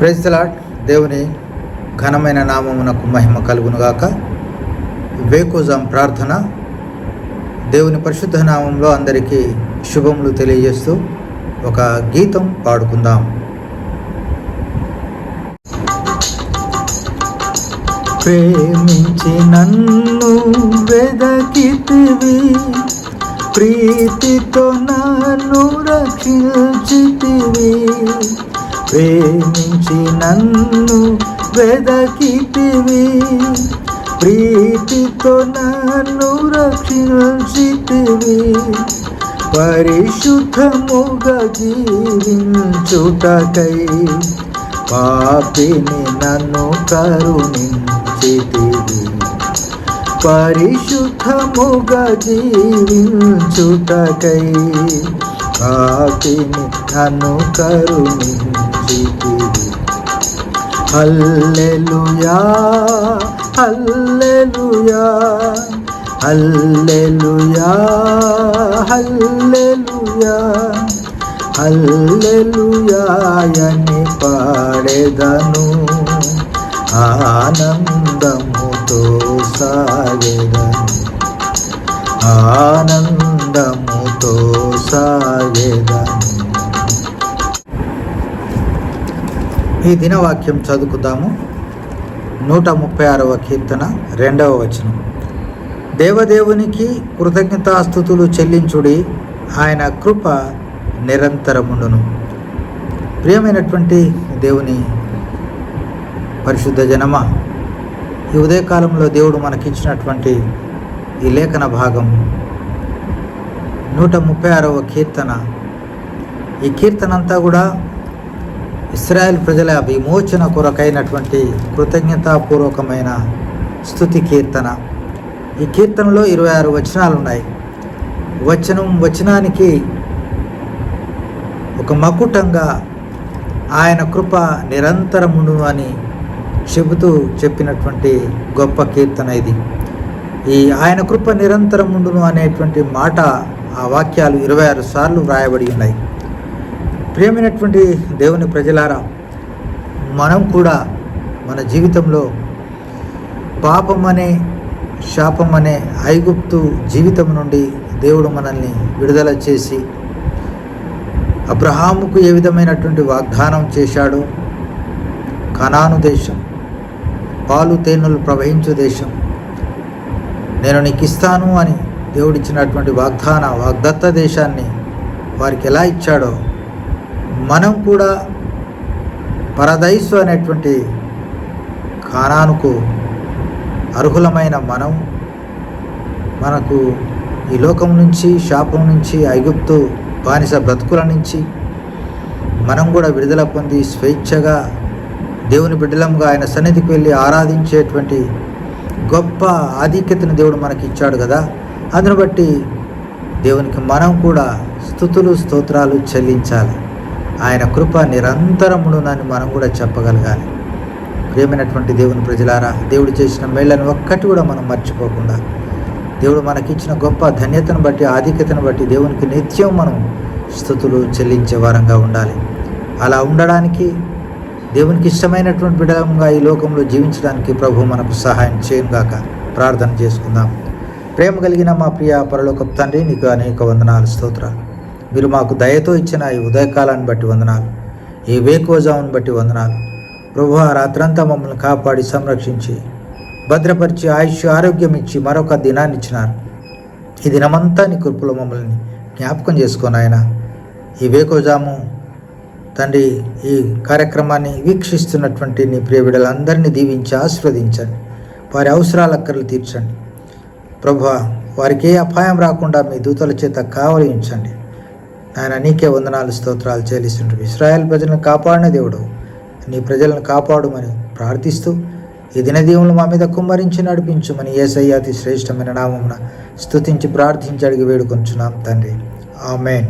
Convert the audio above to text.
ప్రైజ్లాడ్ దేవుని ఘనమైన నామమునకు మహిమ కలుగునుగాక. వేకోజాం ప్రార్థన. దేవుని పరిశుద్ధ నామంలో అందరికీ శుభములు తెలియజేస్తూ ఒక గీతం పాడుకుందాం. ప్రేమించి నన్ను వెదకితివి. ప్రీతితో నన్ను రక్షించితివి. ప్రేమించి నన్ను వెదకితివి. ప్రీతితో నన్ను రక్షించితివి. పరిశుద్ధముగా జీవించుటకై పాపిని నన్ను కరుణించితివి. పరిశుద్ధముగా జీవించుటకై పాపిని నన్ను కరుణించి హల్లెలూయా హల్లెలూయా హల్లెలూయా హల్లెలూయా హల్లెలూయాయని పాడెదను ఆనందముతో సాగెదను ఆనందముతో సాగెదను. ఈ దినవాక్యం చదువుకుదాము. నూట ముప్పై ఆరవ కీర్తన రెండవ వచనం. దేవదేవునికి కృతజ్ఞతాస్థుతులు చెల్లించుడి ఆయన కృప నిరంతరముండును. ప్రియమైనటువంటి దేవుని పరిశుద్ధ జనమ ఈ ఉదయకాలంలో దేవుడు మనకిచ్చినటువంటి ఈ లేఖన భాగం నూట ముప్పై ఆరవ కీర్తన. ఈ కీర్తన అంతా కూడా ఇస్రాయల్ ప్రజల విమోచన కొరకైనటువంటి కృతజ్ఞతాపూర్వకమైన స్థుతి కీర్తన. ఈ కీర్తనలో ఇరవై ఆరు వచనాలు ఉన్నాయి వచనం వచనానికి ఒక మకుటంగా ఆయన కృప నిరంతరమును అని చెబుతూ చెప్పినటువంటి గొప్ప కీర్తన ఇది. ఈ ఆయన కృప నిరంతరముండును అనేటువంటి మాట ఆ వాక్యాలు ఇరవై ఆరు సార్లు వ్రాయబడి ఉన్నాయి. ప్రియమైనటువంటి దేవుని ప్రజలారా మనం కూడా మన జీవితంలో పాపం అనే శాపం అనే ఐగుప్తు జీవితం నుండి దేవుడు మనల్ని విడుదల చేసి అబ్రహాముకు ఏ విధమైనటువంటి వాగ్దానం చేశాడో? కనాను దేశం పాలు తేనెలు ప్రవహించు దేశం నేను నీకు ఇస్తాను అని దేవుడిచ్చినటువంటి వాగ్దాన వాగ్దత్త దేశాన్ని వారికి ఎలా ఇచ్చాడో మనం కూడా పరదైసు అనేటువంటి కానానుకు అర్హులమైన మనం మనకు ఈ లోకం నుంచి శాపం నుంచి ఐగుప్తు బానిస బ్రతుకుల నుంచి మనం కూడా విడుదల పొంది స్వేచ్ఛగా దేవుని బిడ్డలంగా ఆయన సన్నిధికి వెళ్ళి ఆరాధించేటువంటి గొప్ప ఆధిక్యతను దేవుడు మనకి ఇచ్చాడు కదా. అందును బట్టి దేవునికి మనం కూడా స్థుతులు స్తోత్రాలు చెల్లించాలి. ఆయన కృప నిరంతరముడునని మనం కూడా చెప్పగలగాలి. ప్రియమైనటువంటి దేవుని ప్రజలారా దేవుడు చేసిన మేళ్ళను ఒక్కటి కూడా మనం మర్చిపోకుండా దేవుడు మనకిచ్చిన గొప్ప ధన్యతను బట్టి ఆధిక్యతను బట్టి దేవునికి నిత్యం మనం స్థుతులు చెల్లించే వారంగా ఉండాలి. అలా ఉండడానికి దేవునికి ఇష్టమైనటువంటి బిడలంగా ఈ లోకంలో జీవించడానికి ప్రభు మనకు సహాయం చేయనుగాక ప్రార్థన చేసుకుందాం. ప్రేమ కలిగిన మా ప్రియ పరలోక తండ్రి నీకు అనేక వందనాలు స్తోత్రాలు. మీరు మాకు దయతో ఇచ్చిన ఈ ఉదయకాలాన్ని బట్టి వందనాలు. ఈ వేకోజామును బట్టి వందనాలు. ప్రభు రాత్రంతా మమ్మల్ని కాపాడి సంరక్షించి భద్రపరిచి ఆయుష్ ఆరోగ్యం ఇచ్చి మరొక దినాన్ని ఇచ్చినారు. ఈ దినమంతా నీ కృపలో మమ్మల్ని జ్ఞాపకం చేసుకొని ఆయన ఈ వేకోజాము తండ్రి ఈ కార్యక్రమాన్ని వీక్షిస్తున్నటువంటి నీ ప్రియ బిడ్డలందరినీ దీవించి ఆశీర్వదించండి. వారి అవసరాల అక్కర్లు తీర్చండి. ప్రభు వారికి ఏ అపాయం రాకుండా మీ దూతల చేత కావలి ఉంచండి ఆయన నీకే వందనాలు స్తోత్రాలు చెల్లిస్తుంటారు ఇస్రాయల్ ప్రజలను కాపాడిన దేవుడు నీ ప్రజలను కాపాడుమని ప్రార్థిస్తూ ఈ దినదీవులు మా మీద కుమ్మరించి నడిపించుమని ఏసయ్య అతి శ్రేష్టమైన నామమున స్తుతించి ప్రార్థించి అడిగి వేడుకొంచున్నాం తండ్రి. ఆమెన్.